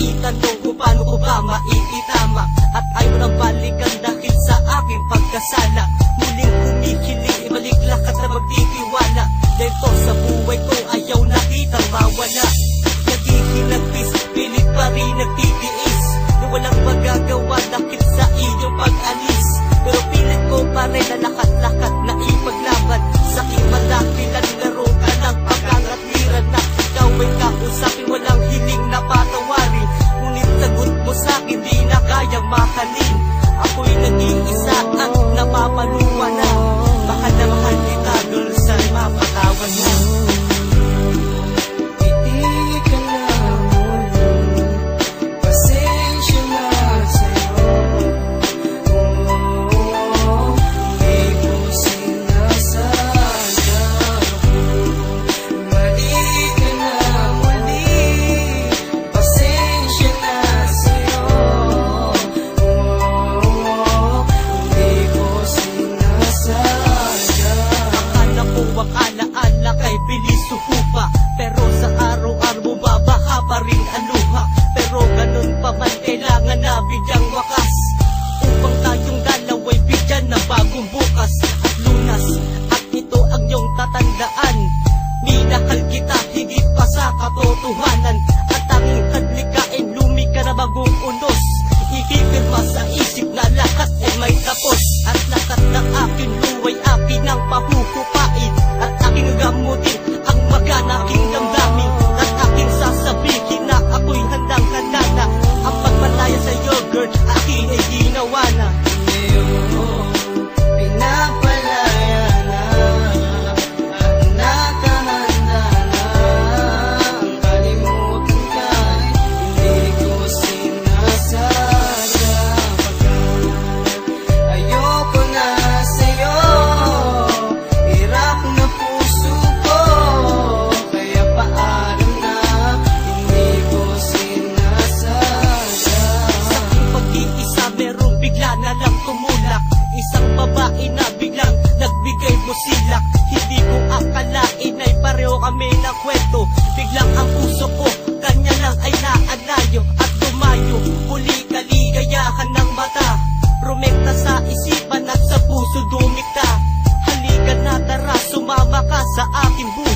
Itanong ko paano ko ba maiitama At ayaw nang balikan dahil sa aking pagkasala. Muling kumikiling, ibalik lakas na magtitiwala. Dito sa buhay ko ayaw nakitang mawala. Nagihinagpis, pilit pa rin nagtitiis. Na walang magagawa dahil sa iyong pag-alis. Pero pilit ko pa rin na lakat-lakat kukupain At aking gamutin ang baga na aking damdamin At aking sasabihin na ako'y handang handa Ang pagmalaya sa yogurt alak Hindi ko akalain ay pareho kami na kwento. Biglang ang puso ko, kanya lang ay naalayo At lumayo, muli kaligayahan ng mata. Rumekta sa isipan at sa puso dumikta. Halika na tara, sumama ka sa aking buhay.